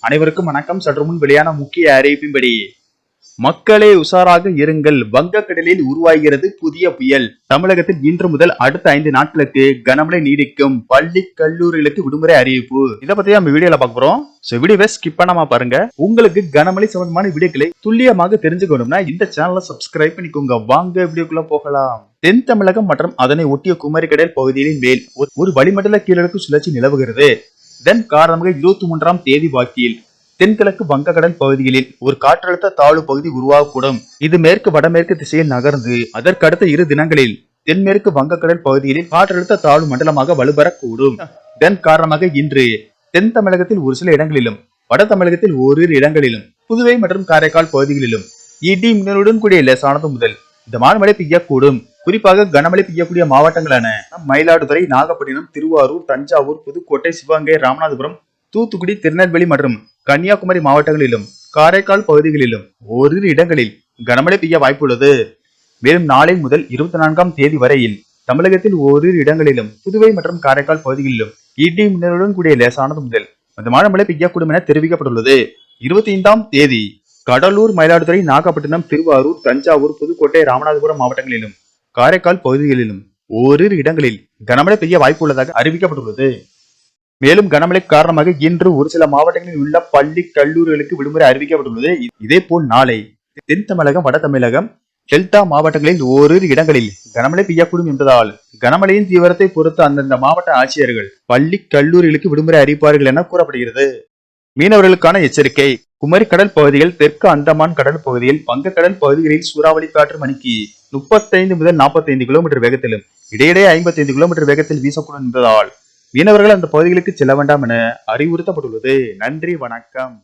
அனைவருக்கும் வணக்கம். சற்று முன் வெளியான முக்கிய அறிவிப்பின்படி மக்களே உஷாராக இருங்கள். வங்கக்கடலில் உருவாகிறது புதிய புயல். தமிழகத்தில் இன்று முதல் அடுத்த ஐந்து நாட்களுக்கு கனமழை நீடிக்கும். பள்ளி கல்லூரிகளுக்கு விடுமுறை அறிவிப்பு. இதை பத்தி நம்ம வீடியோல பார்க்க போறோம். சோ வீடியோவை ஸ்கிப் பண்ணாம பாருங்க. உங்களுக்கு கனமழை சம்பந்தமான வீடியோக்களை துல்லியமாக தெரிஞ்சுக்கணும்னா இந்த சேனலை சப்ஸ்கிரைப் பண்ணிக்கோங்க. வாங்க வீடியோக்குள்ள போகலாம். தென் தமிழகம் மற்றும் அதனை ஒட்டிய குமரிக்கடல் பகுதிகளின் மேல் ஒரு- ஒரு வளிமண்டல கீழடுக்கு சுழற்சி நிலவுகிறது. இதன் காரணமாக இருபத்தி மூன்றாம் தேதி வாக்கில் தென்கிழக்கு வங்கக்கடல் பகுதிகளில் ஒரு காற்றழுத்த தாழ்வு பகுதி உருவாகக்கூடும். இது மேற்கு வடமேற்கு திசையில் நகர்ந்து அதற்கடுத்த இரு தினங்களில் தென்மேற்கு வங்கக்கடல் பகுதிகளில் காற்றழுத்த தாழ்வு மண்டலமாக வலுப்பெறக்கூடும் இதன் காரணமாக இன்று தென் தமிழகத்தில் ஒரு சில இடங்களிலும் வட தமிழகத்தில் ஓரிரு இடங்களிலும் புதுவை மற்றும் காரைக்கால் பகுதிகளிலும் இடி மின்னலுடன் கூடிய லேசானது முதல் இந்த மழை பெய்யக்கூடும். குறிப்பாக கனமழை பெய்யக்கூடிய மாவட்டங்களான மயிலாடுதுறை நாகப்பட்டினம் திருவாரூர் தஞ்சாவூர் புதுக்கோட்டை சிவகங்கை ராமநாதபுரம் தூத்துக்குடி திருநெல்வேலி மற்றும் கன்னியாகுமரி மாவட்டங்களிலும் காரைக்கால் பகுதிகளிலும் ஓரிரு இடங்களில் கனமழை பெய்ய வாய்ப்புள்ளது. மேலும் நாளை முதல் இருபத்தி நான்காம் தேதி வரையில் தமிழகத்தில் ஓரிரு இடங்களிலும் புதுவை மற்றும் காரைக்கால் பகுதிகளிலும் இடி மின்னலுடன் கூடிய லேசானது முதல் மிதமான மழை பெய்யக்கூடும் என தெரிவிக்கப்பட்டுள்ளது. இருபத்தி ஐந்தாம் தேதி கடலூர் மயிலாடுதுறை நாகப்பட்டினம் திருவாரூர் தஞ்சாவூர் புதுக்கோட்டை ராமநாதபுரம் மாவட்டங்களிலும் காரைக்கால் பகுதிகளிலும் ஓரிரு இடங்களில் கனமழை பெய்ய வாய்ப்பு உள்ளதாக அறிவிக்கப்பட்டுள்ளது. மேலும் கனமழை காரணமாக இன்று ஒரு சில மாவட்டங்களில் உள்ள பள்ளி கல்லூரிகளுக்கு விடுமுறை அறிவிக்கப்பட்டுள்ளது. இதே போல் நாளை தென் தமிழகம் வட தமிழகம் டெல்டா மாவட்டங்களில் ஓரிரு இடங்களில் கனமழை பெய்யக்கூடும் என்பதால் கனமழையின் தீவிரத்தை பொறுத்து அந்தந்த மாவட்ட ஆட்சியர்கள் பள்ளி கல்லூரிகளுக்கு விடுமுறை அறிவிப்பார்கள் என கூறப்படுகிறது. மீனவர்களுக்கான எச்சரிக்கை. குமரி கடல் பகுதிகள் தெற்கு அந்தமான் கடல் பகுதியில் வங்கக்கடல் பகுதிகளில் சூறாவளி காற்று மணிக்கு முப்பத்தைந்து முதல் நாற்பத்தைந்து கிலோமீட்டர் வேகத்திலும் இடையிடையே ஐம்பத்தைந்து கிலோமீட்டர் வேகத்தில் வீசக்கூடும் என்பதால் மீனவர்கள் அந்த பகுதிகளுக்கு செல்ல வேண்டாம் என அறிவுறுத்தப்பட்டுள்ளது. நன்றி வணக்கம்.